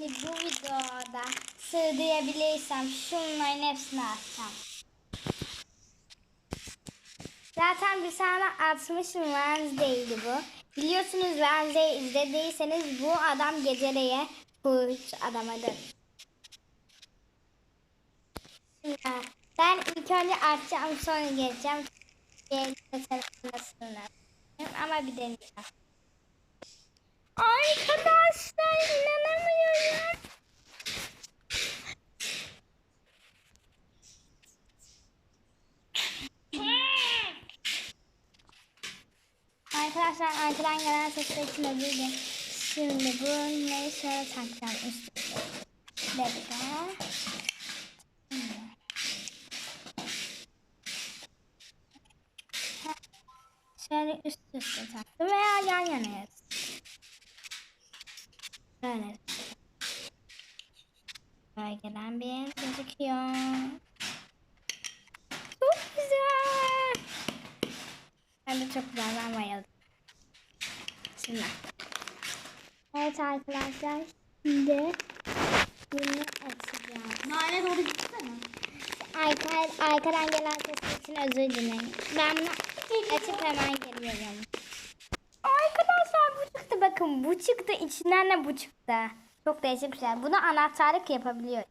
Şimdi bu videoda sığdırabilirsem şunların hepsini atacağım. Zaten bir tane atmışım Wednesday'di bu. Biliyorsunuz Wednesday izlediyseniz bu adam geceleye kurt adamadır. Ben ilk önce atacağım sonra geleceğim. Gelirse nasıl ama bir deneyeceğim. Arkadaşlar inanamıyorum. Arkadaşlar arkadan gelen sesler için özür dilerim. Şimdi bunları şöyle takacağım üst üste. Bir dakika. Şimdi. Şöyle üst üste taktım veya yan yana yaz. Böyle. Bölgeden bir gözüküyor. Çok güzel. Ben de çok güzel ben bayıldım. Şimdi. Evet arkadaşlar. Şimdi bunu açacağım. Nane doğru gitsene. Arka, arkadan gelen ses için özür dilerim. Ben bunu açıp hemen geliyorum. Bakın bu çıktı içinden de bu çıktı. Çok değişik bir şey. Bunu anahtarlık yapabiliyoruz.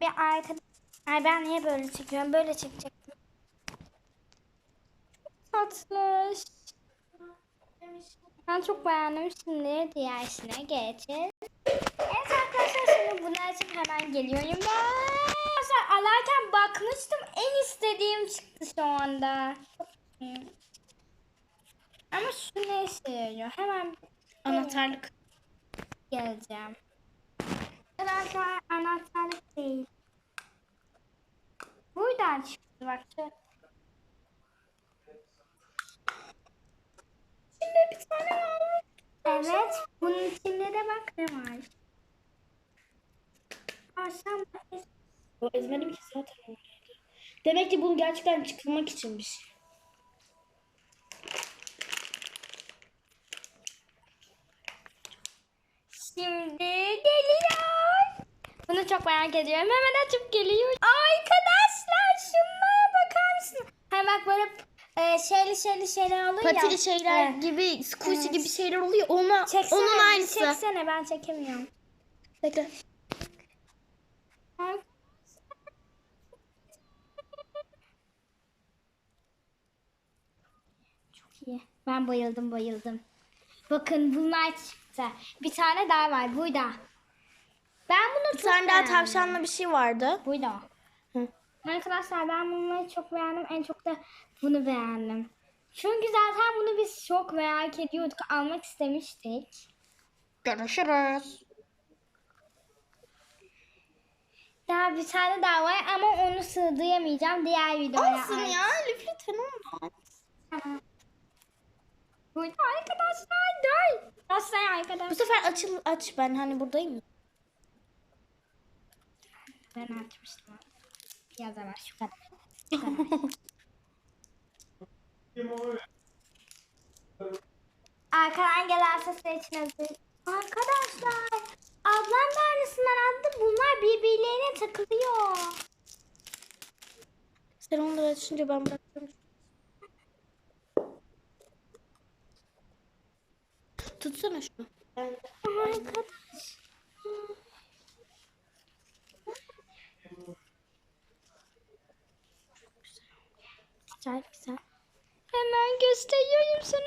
Bir arkadaş... Ay ben niye böyle çekiyorum? Böyle çekecektim. Tatlış. Ben çok beğendim. Şimdi diğer işine geçeceğiz. Evet arkadaşlar şimdi bunu açıp hemen geliyorum ben. Arkadaşlar alarken bakmıştım en istediğim çıktı şu anda. Çok. Ama şu ne işe yarıyor? Hemen Anahtarlık. geleceğim. Arkadaşlar anahtarlık değil. Buradan çıktı bak. İçinde bir tane var. Evet. Bunun içinde de bak ne var. O ezmedim ki zaten. Demek ki bunu gerçekten çıkılmak için bir şey. Şimdi geliyor. Bunu çok merak ediyorum. Hemen açıp geliyor. Arkadaşlar şunlara bakar mısın? Hem bak böyle e, şeyli şeyli şeyler oluyor ya. Patili şeyler Evet. gibi, squishy Evet. gibi şeyler oluyor. Ona, Çeksene, onun aynısı. Çeksene ben çekemiyorum. Bekle. Çok iyi. Ben bayıldım bayıldım. Bakın bunlar çıktı. Bir tane daha var burada. Ben bunu Bir çok tane daha beğendim. tavşanlı bir şey vardı. Burada. Hı. Arkadaşlar ben bunları çok beğendim. En çok da bunu beğendim. Çünkü zaten bunu biz çok merak ediyorduk. Almak istemiştik. Görüşürüz. Daha bir tane daha var ama onu sığdıramayacağım. Diğer videoya Olsun ya. Lütfen olmaz. Burada arkadaşlar dur. Nasıl Bu arkadaşlar? sefer açıl aç ben hani buradayım. Ben açmıştım. Biraz var şu kadar. Şu kadar. Arkadan gelen sesler için özür Arkadaşlar ablam da aynısından aldı. Bunlar birbirlerine takılıyor. Sen onları açınca ben bırakıyorum. Tutsana şunu. Ben. Arkadaş. Güzel güzel. Hemen gösteriyorum sana.